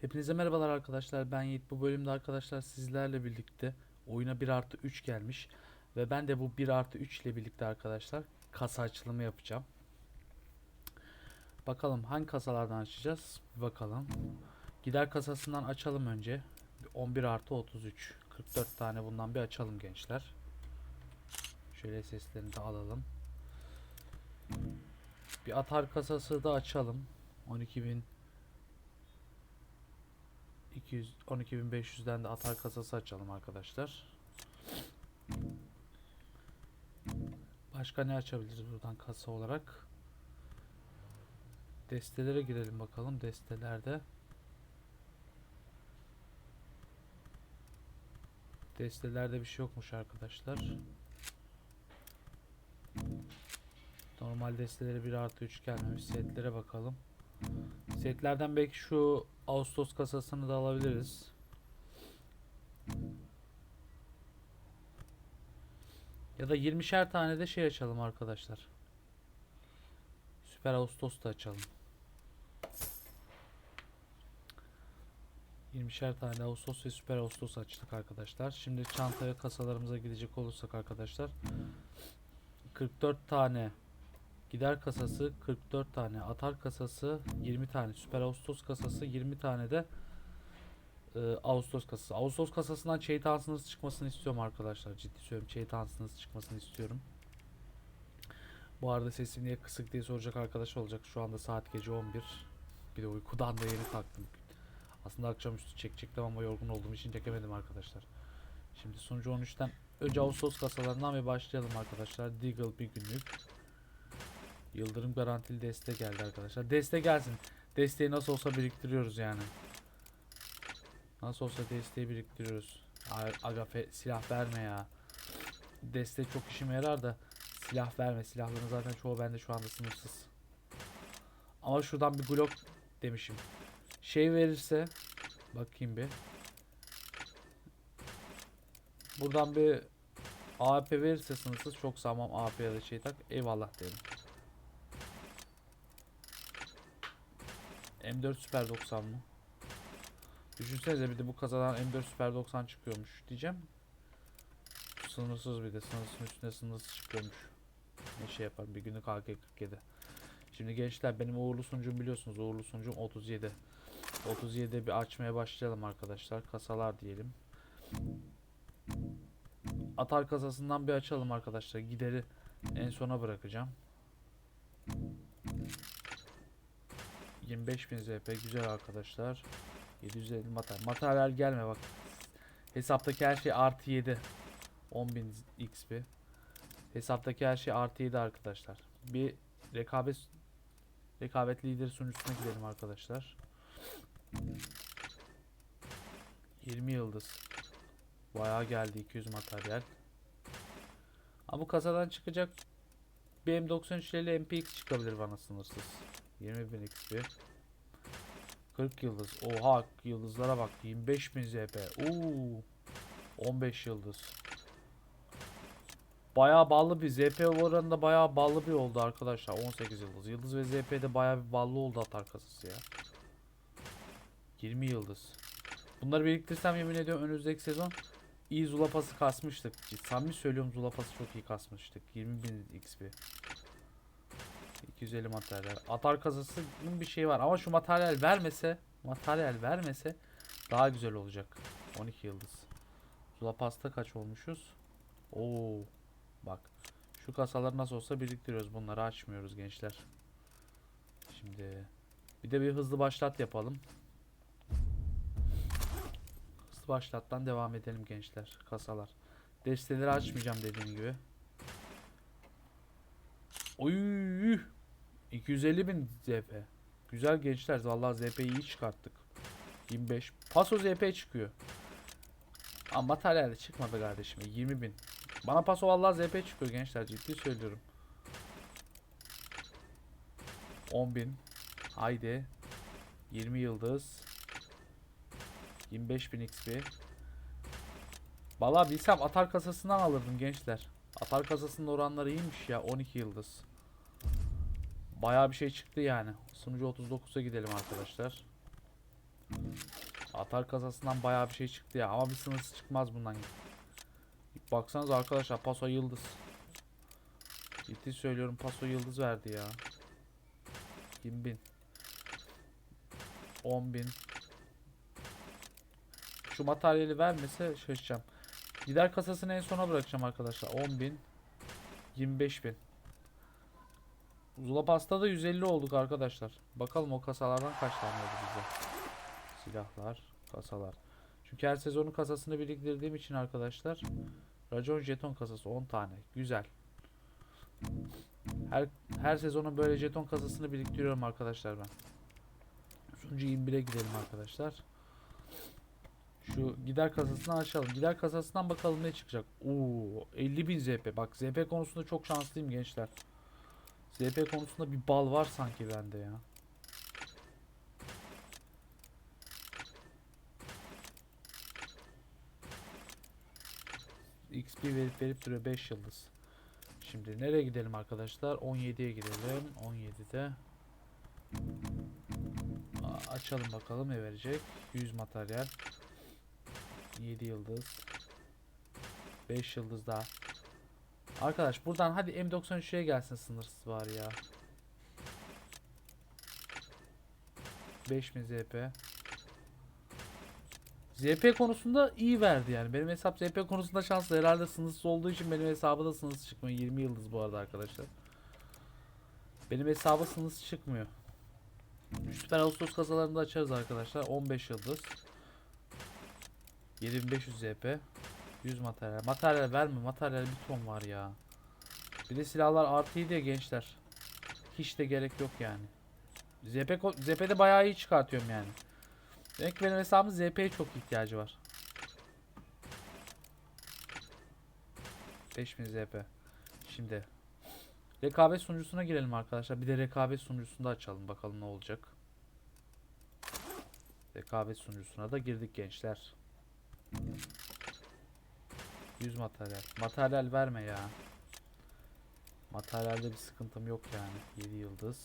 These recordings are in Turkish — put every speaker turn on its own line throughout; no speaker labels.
Hepinize merhabalar arkadaşlar. Ben Yiğit. Bu bölümde arkadaşlar sizlerle birlikte oyuna 1 artı 3 gelmiş. Ve ben de bu 1 artı 3 ile birlikte arkadaşlar kasa açılımı yapacağım. Bakalım hangi kasalardan açacağız? Bakalım. Gider kasasından açalım önce. 11 artı 33. 44 tane bundan bir açalım gençler. Şöyle seslerini de alalım. Bir atar kasası da açalım. 12.000 200 12500'den de atar kasası açalım arkadaşlar. Başka ne açabiliriz buradan kasa olarak? Destelere girelim bakalım. Destelerde Destelerde bir şey yokmuş arkadaşlar. Normal destelere 1 artı 3 gelmemiş. Setlere bakalım. Setlerden belki şu Ağustos kasasını da alabiliriz. Ya da 20'şer tane de şey açalım arkadaşlar. Süper Ağustos da açalım. 20'şer tane Ağustos ve Süper Ağustos açtık arkadaşlar. Şimdi çantaya kasalarımıza gidecek olursak arkadaşlar. 44 tane Gider kasası 44 tane, atar kasası 20 tane, süper Ağustos kasası 20 tane de e, Ağustos kasası. Ağustos kasasından şeytansınız çıkmasını istiyorum arkadaşlar. Ciddi söylüyorum şeytansınız çıkmasını istiyorum. Bu arada sesim niye kısık diye soracak arkadaş olacak. Şu anda saat gece 11. Bir de uykudan da yeni kalktım. Aslında akşamüstü çekecektim ama yorgun olduğum için çekemedim arkadaşlar. Şimdi sunucu 13'ten önce Ağustos kasalarından bir başlayalım arkadaşlar. Deagle bir günlük. Yıldırım garantili deste geldi arkadaşlar. Deste gelsin. Desteği nasıl olsa biriktiriyoruz yani. Nasıl olsa desteği biriktiriyoruz. Ay- Aga fe- silah verme ya. Deste çok işime yarar da silah verme. Silahların zaten çoğu bende şu anda sınırsız. Ama şuradan bir Glock demişim. Şey verirse bakayım bir. Buradan bir AP verirse sınırsız çok sağlam AP ya da şey tak. Eyvallah derim. M4 Super 90 mı? Düşünsenize bir de bu kazadan M4 Super 90 çıkıyormuş diyeceğim. Sınırsız bir de sınırsın üstüne sınırsız çıkıyormuş. Ne şey yapar bir günlük AK-47. Şimdi gençler benim uğurlu sunucum biliyorsunuz uğurlu sunucum 37. 37'de bir açmaya başlayalım arkadaşlar. Kasalar diyelim. Atar kasasından bir açalım arkadaşlar. Gideri en sona bırakacağım. 25.000 ZP güzel arkadaşlar. 750 materyal. Materyal gelme bak. Hesaptaki her şey artı 7. 10.000 XP. Hesaptaki her şey artı 7 arkadaşlar. Bir rekabet rekabet lideri sunucusuna gidelim arkadaşlar. 20 yıldız. Bayağı geldi 200 materyal. Ama bu kasadan çıkacak BM93 ile MPX çıkabilir bana sınırsız. 20.000 XP. 40 yıldız. Oha yıldızlara bak. 25.000 ZP. Oo. 15 yıldız. Bayağı ballı bir ZP oranında bayağı ballı bir oldu arkadaşlar. 18 yıldız. Yıldız ve ZP'de bayağı bir ballı oldu atar kasası ya. 20 yıldız. Bunları biriktirsem yemin ediyorum önümüzdeki sezon iyi Zulapası kasmıştık. Samimi söylüyorum Zulapası çok iyi kasmıştık. 20.000 XP. 250 materyal. Atar kasasının bir şey var ama şu materyal vermese, materyal vermese daha güzel olacak. 12 yıldız. Zulapas'ta kaç olmuşuz? Oo. Bak. Şu kasaları nasıl olsa biriktiriyoruz. Bunları açmıyoruz gençler. Şimdi bir de bir hızlı başlat yapalım. Hızlı başlattan devam edelim gençler. Kasalar. Desteleri açmayacağım dediğim gibi. Oy! 250 bin ZP. Güzel gençler. Vallahi ZP'yi iyi çıkarttık. 25. Paso ZP çıkıyor. Ama materyal çıkmadı kardeşim. 20 bin. Bana paso vallahi ZP çıkıyor gençler. Ciddi söylüyorum. 10 bin. Haydi. 20 yıldız. 25 bin XP. Vallahi bilsem atar kasasından alırdım gençler. Atar kasasının oranları iyiymiş ya. 12 yıldız. Bayağı bir şey çıktı yani. Sunucu 39'a gidelim arkadaşlar. Atar kasasından bayağı bir şey çıktı ya ama bir sınırsız çıkmaz bundan. Baksanıza arkadaşlar paso yıldız. Ciddi söylüyorum paso yıldız verdi ya. 20 bin. 10 bin. Şu materyali vermese şaşacağım. Gider kasasını en sona bırakacağım arkadaşlar. 10 bin. 25 bin. Zula pasta da 150 olduk arkadaşlar. Bakalım o kasalardan kaç tane oldu bize. Silahlar, kasalar. Çünkü her sezonun kasasını biriktirdiğim için arkadaşlar. Racon jeton kasası 10 tane. Güzel. Her her sezonun böyle jeton kasasını biriktiriyorum arkadaşlar ben. Sunucu 21'e gidelim arkadaşlar. Şu gider kasasını açalım. Gider kasasından bakalım ne çıkacak. Oo 50.000 ZP. Bak ZP konusunda çok şanslıyım gençler. ZP konusunda bir bal var sanki bende ya. XP verip verip duruyor 5 yıldız. Şimdi nereye gidelim arkadaşlar? 17'ye gidelim. 17'de A- açalım bakalım ne verecek. 100 materyal. 7 yıldız. 5 yıldız daha. Arkadaş buradan hadi M93'e gelsin sınırsız var ya. 5000 ZP. ZP konusunda iyi verdi yani. Benim hesap ZP konusunda şanslı. Herhalde sınırsız olduğu için benim hesabı da sınırsız çıkmıyor. 20 yıldız bu arada arkadaşlar. Benim hesabı sınırsız çıkmıyor. Süper Ağustos kasalarını da açarız arkadaşlar. 15 yıldız. 7500 ZP. 100 materyal. Materyal verme. Materyal bir ton var ya. Bir de silahlar artı diye gençler. Hiç de gerek yok yani. ZP, ZP'de bayağı iyi çıkartıyorum yani. Demek ki benim hesabımın ZP'ye çok ihtiyacı var. 5000 ZP. Şimdi rekabet sunucusuna girelim arkadaşlar. Bir de rekabet sunucusunu da açalım bakalım ne olacak. Rekabet sunucusuna da girdik gençler. 100 materyal. Materyal verme ya. Materyalde bir sıkıntım yok yani. 7 yıldız.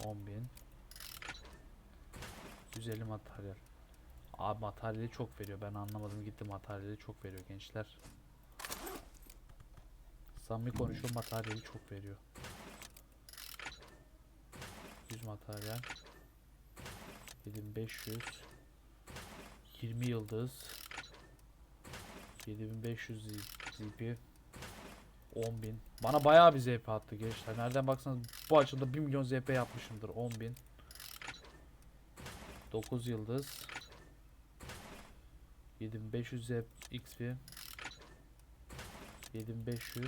10.000 150 materyal. Abi materyali çok veriyor. Ben anlamadım gitti materyali çok veriyor gençler. Samimi konuşuyorum materyali çok veriyor. 100 materyal. 7500 20 yıldız 7500 Z- ZP 10.000 Bana bayağı bir ZP attı gençler. Nereden baksanız bu açıda 1 milyon ZP yapmışımdır. 10.000 9 yıldız 7500 ZP XP 7500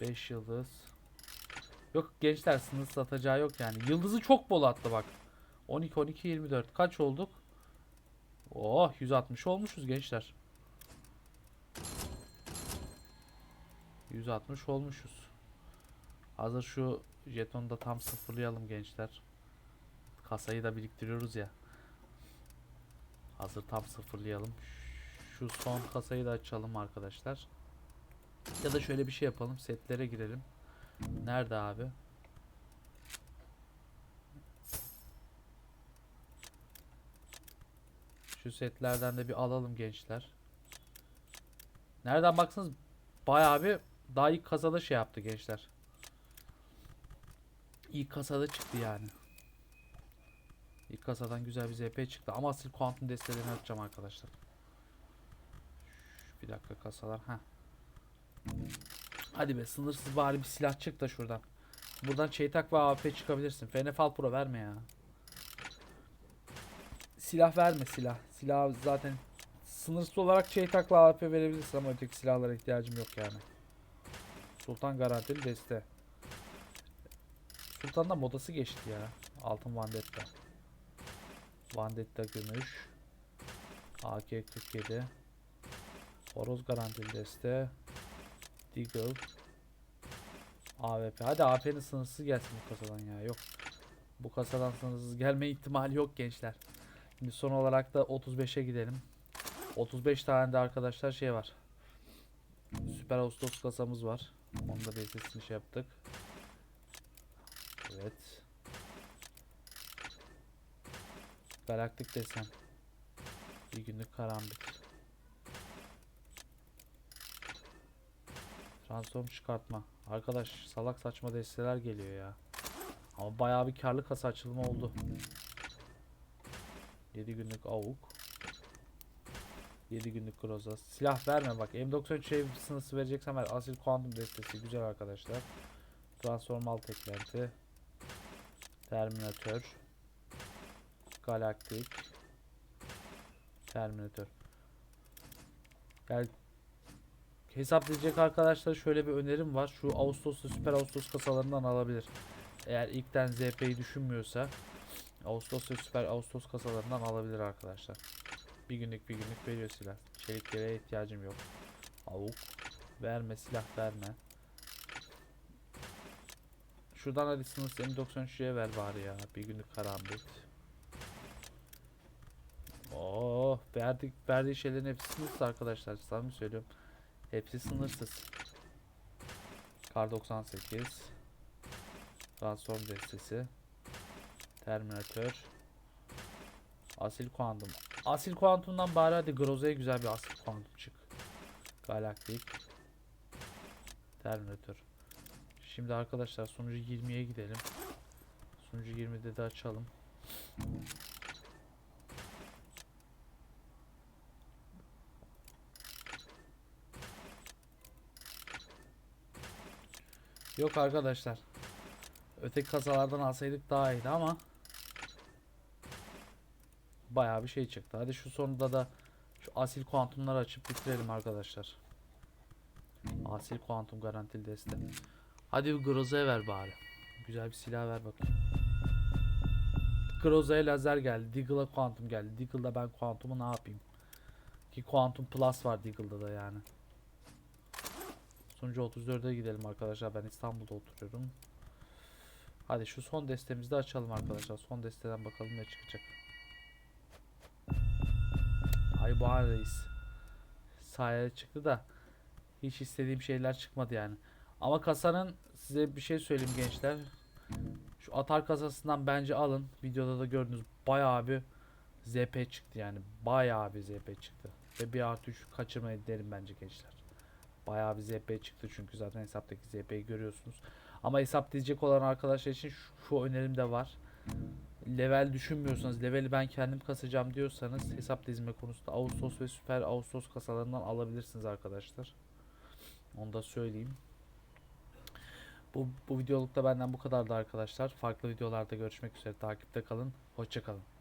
5 yıldız Yok gençler sınır satacağı yok yani. Yıldızı çok bol attı bak. 12 12 24 kaç olduk? Oh 160 olmuşuz gençler. 160 olmuşuz. Hazır şu jetonu da tam sıfırlayalım gençler. Kasayı da biriktiriyoruz ya. Hazır tam sıfırlayalım. Şu son kasayı da açalım arkadaşlar. Ya da şöyle bir şey yapalım. Setlere girelim. Nerede abi? Şu setlerden de bir alalım gençler. Nereden baksanız bayağı bir daha ilk kasada şey yaptı gençler. İlk kasada çıktı yani. İlk kasadan güzel bir ZP çıktı ama asıl kuantum destelerini açacağım arkadaşlar. Bir dakika kasalar. ha. Hadi be sınırsız bari bir silah çık da şuradan. Buradan Çeytak ve AWP çıkabilirsin. Fenefal Pro verme ya. Silah verme silah. Silah zaten sınırsız olarak Çeytak'la AWP verebilirsin ama öteki silahlara ihtiyacım yok yani. Sultan garantili deste. Sultan'da modası geçti ya. Altın Vandetta. Vandetta gümüş. AK-47. Horoz garantili deste. Deagle. AWP. Hadi AWP'nin sınırsız gelsin bu kasadan ya. Yok. Bu kasadan sınırsız gelme ihtimali yok gençler. Şimdi son olarak da 35'e gidelim. 35 tane de arkadaşlar şey var. Süper Ağustos kasamız var. Onu da bir sesini şey yaptık. Evet. Galaktik desen. Bir günlük karambit. Transform çıkartma. Arkadaş salak saçma desteler geliyor ya. Ama bayağı bir karlı kasa açılımı oldu. 7 günlük avuk. 7 günlük groza. Silah verme bak. M93 şey sınısı vereceksen ver. Asil kuantum destesi güzel arkadaşlar. Transform alt eklenti. Terminator. Galaktik. Terminator. Gel hesaplayacak arkadaşlar şöyle bir önerim var. Şu Ağustos'ta Süper Ağustos kasalarından alabilir. Eğer ilkten ZP'yi düşünmüyorsa Ağustos ve Süper Ağustos kasalarından alabilir arkadaşlar. Bir günlük bir günlük veriyor silah. Çelik yeleğe ihtiyacım yok. Avuk. Verme silah verme. Şuradan hadi sınıf M93'ye ver bari ya. Bir günlük karambit. Oh, verdik verdiği şeylerin hepsi sınırsız arkadaşlar. Samimi söylüyorum. Hepsi sınırsız. Kar 98. Transform destesi. Terminator. Asil kuantum. Asil kuantumdan bari hadi Groza'ya güzel bir asil kuantum çık. Galaktik. Terminator. Şimdi arkadaşlar sunucu 20'ye gidelim. Sunucu 20'de de açalım. Yok arkadaşlar. Öteki kasalardan alsaydık daha iyiydi ama bayağı bir şey çıktı. Hadi şu sonunda da şu asil kuantumları açıp bitirelim arkadaşlar. Asil kuantum garantili deste. Hadi bir Groza'ya ver bari. Güzel bir silah ver bakayım. Groza'ya lazer geldi. Deagle'a kuantum geldi. Deagle'da ben kuantumu ne yapayım? Ki kuantum plus var Deagle'da da yani. Sonucu 34'e gidelim arkadaşlar. Ben İstanbul'da oturuyorum. Hadi şu son destemizi de açalım arkadaşlar. Son desteden bakalım ne çıkacak. Ay Bahar Reis. Sayede çıktı da hiç istediğim şeyler çıkmadı yani. Ama kasanın size bir şey söyleyeyim gençler. Şu atar kasasından bence alın. Videoda da gördünüz bayağı bir ZP çıktı yani. Bayağı bir ZP çıktı. Ve bir artı 3 kaçırmayın derim bence gençler. Bayağı bir ZP çıktı çünkü zaten hesaptaki ZP'yi görüyorsunuz. Ama hesaplayacak olan arkadaşlar için şu, şu önerim de var. Level düşünmüyorsanız, leveli ben kendim kasacağım diyorsanız hesap dizme konusunda Ağustos ve Süper Ağustos kasalarından alabilirsiniz arkadaşlar. Onu da söyleyeyim. Bu, bu videolukta benden bu kadardı arkadaşlar. Farklı videolarda görüşmek üzere. Takipte kalın. Hoşçakalın.